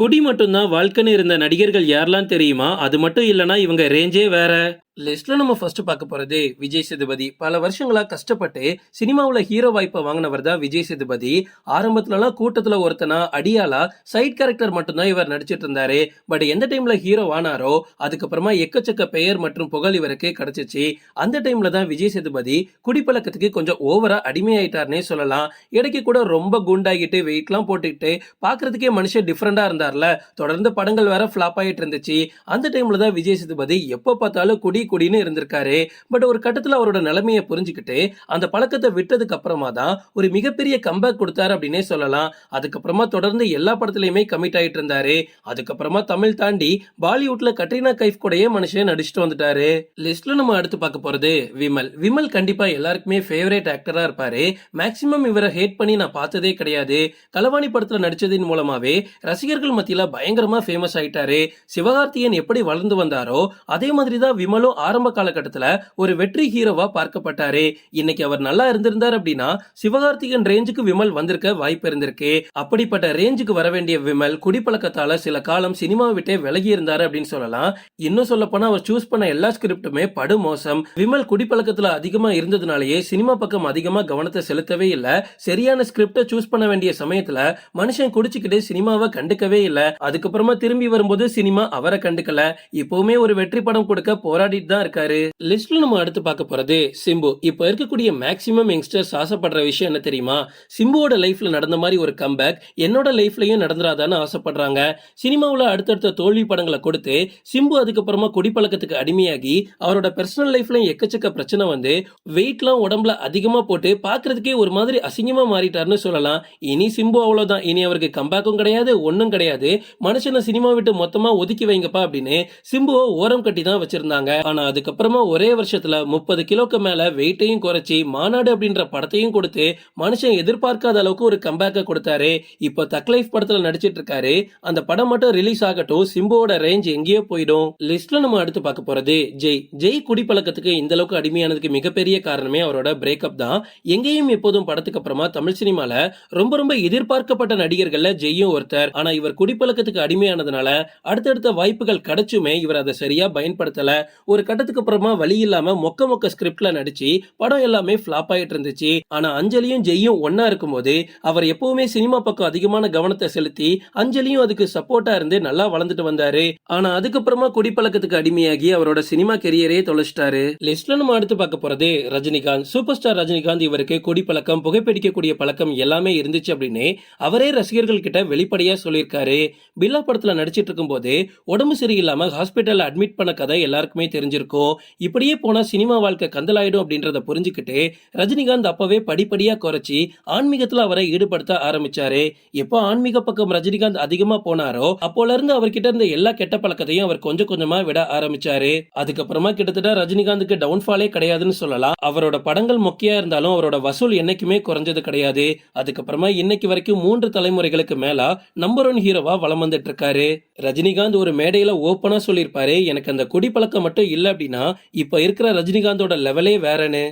குடி மட்டும்தான் வாழ்க்கைன்னு இருந்த நடிகர்கள் யாரெல்லாம் தெரியுமா? அது மட்டும் இல்லைனா இவங்க ரேஞ்சே வேற. லிஸ்ட்ல நம்ம ஃபர்ஸ்ட் பார்க்க போறது விஜய் சேதுபதி. பல வருஷங்களா கஷ்டப்பட்டு சினிமாவில் ஹீரோ வாய்ப்பை வாங்கினவர் தான் விஜய் சேதுபதி. ஆரம்பத்துலலாம் கூட்டத்தில் ஒருத்தனா அடியாலா சைட் கேரக்டர் மட்டும்தான் இவர் நடிச்சிட்டு இருந்தாரு. பட் எந்த டைம்ல ஹீரோ ஆனாரோ அதுக்கப்புறமா எக்கச்சக்க பெயர் மற்றும் புகழ் இவருக்கு கிடைச்சிச்சு. அந்த டைம்ல தான் விஜய் சேதுபதி குடிப்பழக்கத்துக்கு கொஞ்சம் ஓவரா அடிமையாயிட்டார்னே சொல்லலாம். இடைக்கு கூட ரொம்ப குண்டாகிட்டு வெயிட்லாம் போட்டுக்கிட்டு பார்க்கறதுக்கே மனுஷன் டிஃப்ரெண்டா இருந்தார்ல. தொடர்ந்து படங்கள் வேற ஃபிளாப் ஆகிட்டு இருந்துச்சு. அந்த டைம்ல தான் விஜய் சேதுபதி எப்போ பார்த்தாலும் குடி கொடின்னு இருந்திருக்காரு. பட் ஒரு கட்டத்தில் அவரோட நிலைமையை புரிஞ்சுக்கிட்டு அந்த பழக்கத்தை விட்டதுக்கு அப்புறமா தான் ஒரு மிகப்பெரிய கம்பேக் கொடுத்தாரு அப்படின்னே சொல்லலாம். அதுக்கப்புறமா தொடர்ந்து எல்லா படத்துலையுமே கமிட் ஆயிட்டு இருந்தாரு. அதுக்கப்புறமா தமிழ் தாண்டி பாலிவுட்ல கட்ரினா கைஃப் கூடயே மனுஷன் நடிச்சுட்டு வந்துட்டாரு. லிஸ்ட்ல நம்ம அடுத்து பார்க்க போறது விமல். விமல் கண்டிப்பா எல்லாருக்குமே ஃபேவரேட் ஆக்டரா இருப்பாரு. மேக்சிமம் இவரை ஹேட் பண்ணி நான் பார்த்ததே கிடையாது. கலவாணி படத்துல நடிச்சதின் மூலமாவே ரசிகர்கள் மத்தியில பயங்கரமா ஃபேமஸ் ஆயிட்டாரு. சிவகார்த்தியன் எப்படி வளர்ந்து வந்தாரோ அதே மாதிரி தான் விமலும் ஆரம்ப காலகட்டத்தில் ஒரு வெற்றி ஹீரோவா பார்க்கப்பட்டாரு. இன்னைக்கு அவர் நல்லா இருந்திருந்தார் அப்படின்னா சிவகார்த்திகன் ரேஞ்சுக்கு விமல் வந்திருக்க வாய்ப்பு இருந்திருக்கு. அப்படிப்பட்ட ரேஞ்சுக்கு வர வேண்டிய விமல் குடிப்பழக்கத்தால சில காலம் சினிமா விட்டே விலகி இருந்தாரு அப்படின்னு சொல்லலாம். இன்னும் சொல்ல போனா அவர் சூஸ் பண்ண எல்லா ஸ்கிரிப்டுமே படு மோசம் விமல் குடிப்பழக்கத்துல அதிகமா இருந்ததுனாலயே சினிமா பக்கம் அதிகமா கவனத்தை செலுத்தவே இல்ல. சரியான ஸ்கிரிப்டை சூஸ் பண்ண வேண்டிய சமயத்துல மனுஷன் குடிச்சுக்கிட்டு சினிமாவை கண்டுக்கவே இல்ல. அதுக்கப்புறமா திரும்பி வரும்போது சினிமா அவரை கண்டுக்கல. இப்பவுமே ஒரு வெற்றி படம் கொடுக்க போராடி போராடிட்டு தான் இருக்காரு. லிஸ்ட்ல நம்ம அடுத்து பார்க்க போறது சிம்பு. இப்போ இருக்கக்கூடிய மேக்சிமம் யங்ஸ்டர்ஸ் ஆசைப்படுற விஷயம் என்ன தெரியுமா? சிம்புவோட லைஃப்ல நடந்த மாதிரி ஒரு கம்பேக் என்னோட லைஃப்லயும் நடந்துராதான்னு ஆசைப்படுறாங்க. சினிமாவில் அடுத்தடுத்த தோல்வி படங்களை கொடுத்து சிம்பு அதுக்கப்புறமா குடிப்பழக்கத்துக்கு அடிமையாகி அவரோட பர்சனல் லைஃப்ல எக்கச்சக்க பிரச்சனை வந்து வெயிட்லாம் உடம்புல அதிகமா போட்டு பார்க்கறதுக்கே ஒரு மாதிரி அசிங்கமா மாறிட்டாருன்னு சொல்லலாம். இனி சிம்பு அவ்வளவுதான். இனி அவருக்கு கம்பேக்கும் கிடையாது ஒன்றும் கிடையாது. மனுஷனை சினிமா விட்டு மொத்தமா ஒதுக்கி வைங்கப்பா அப்படின்னு சிம்புவை ஓரம் கட்டி தான் வச்சிருந்தாங்க. ஆனா அதுக்கப்புறமா ஒரே வருஷத்துல முப்பது கிலோக்கு மேல வெயிட்டையும் குறைச்சி மாநாடு அப்படின்ற படத்தையும் கொடுத்து மனுஷன் எதிர்பார்க்காத அளவுக்கு ஒரு கம்பேக்கை கொடுத்தாரு. இப்போ தக் லைஃப் படத்துல நடிச்சிட்டு இருக்காரு. அந்த படம் மட்டும் ரிலீஸ் ஆகட்டும் சிம்புவோட ரேஞ்ச் எங்கேயோ போயிடும். லிஸ்ட்ல நம்ம அடுத்து பார்க்க போறது ஜெய். ஜெய் குடிப்பழக்கத்துக்கு இந்த அளவுக்கு அடிமையானதுக்கு மிகப்பெரிய காரணமே அவரோட பிரேக்கப் தான். எங்கேயும் எப்போதும் படத்துக்கு அப்புறமா தமிழ் சினிமால ரொம்ப ரொம்ப எதிர்பார்க்கப்பட்ட நடிகர்கள்ல ஜெய்யும் ஒருத்தர். ஆனா இவர் குடிப்பழக்கத்துக்கு அடிமையானதுனால அடுத்தடுத்த வாய்ப்புகள் கிடைச்சுமே இவர் அதை சரியா பயன்படுத்தல. ஒரு ஒரு கட்டத்துக்கு அப்புறமா வழி இல்லாம மொக்க மொக்க ஸ்கிரிப்ட்ல நடிச்சு படம் எல்லாமே ஃபிளாப் ஆயிட்டு இருந்துச்சு. ஆனா அஞ்சலியும் ஜெய்யும் ஒன்னா இருக்கும்போது அவர் எப்பவுமே சினிமா பக்கம் அதிகமான கவனத்தை செலுத்தி அஞ்சலியும் அதுக்கு சப்போர்ட்டா இருந்து நல்லா வளர்ந்துட்டு வந்தாரு. ஆனா அதுக்கப்புறமா குடிப்பழக்கத்துக்கு அடிமையாகி அவரோட சினிமா கெரியரே தொலைச்சிட்டாரு. லிஸ்ட்ல நம்ம அடுத்து பார்க்க போறது ரஜினிகாந்த். சூப்பர் ஸ்டார் ரஜினிகாந்த் இவருக்கு குடிப்பழக்கம் புகைப்பிடிக்கக்கூடிய பழக்கம் எல்லாமே இருந்துச்சு அப்படின்னு அவரே ரசிகர்கள் கிட்ட வெளிப்படையா சொல்லியிருக்காரு. பில்லா படத்துல நடிச்சிட்டு இருக்கும்போது உடம்பு சரியில்லாம ஹாஸ்பிட்டல்ல அட்மிட் பண்ண கதை எல்லாருக்குமே தெரிஞ்சு தெரிஞ்சிருக்கும் இப்படியே போனா சினிமா வாழ்க்கை கந்தலாயிடும் அப்படின்றத புரிஞ்சுக்கிட்டு ரஜினிகாந்த் அப்பவே படிப்படியா குறைச்சி ஆன்மீகத்துல அவரை ஈடுபடுத்த ஆரம்பிச்சாரு. எப்போ ஆன்மீக பக்கம் ரஜினிகாந்த் அதிகமா போனாரோ அப்போல இருந்து அவர்கிட்ட இருந்த எல்லா கெட்ட பழக்கத்தையும் அவர் கொஞ்சம் கொஞ்சமா விட ஆரம்பிச்சாரு. அதுக்கப்புறமா கிட்டத்தட்ட ரஜினிகாந்துக்கு டவுன்ஃபாலே கிடையாதுன்னு சொல்லலாம். அவரோட படங்கள் மொக்கையா இருந்தாலும் அவரோட வசூல் என்னைக்குமே குறைஞ்சது கிடையாது. அதுக்கப்புறமா இன்னைக்கு வரைக்கும் மூன்று தலைமுறைகளுக்கு மேல நம்பர் ஒன் ஹீரோவா வளம் வந்துட்டு இருக்காரு. ரஜினிகாந்த் ஒரு மேடையில ஓப்பனா சொல்லியிருப்பாரு. எனக்கு அந்த குடிப்பழக்கம் மட்டும் இல்லை அப்படின்னா இப்ப இருக்கிற ரஜினிகாந்தோட லெவலே வேறன்னு.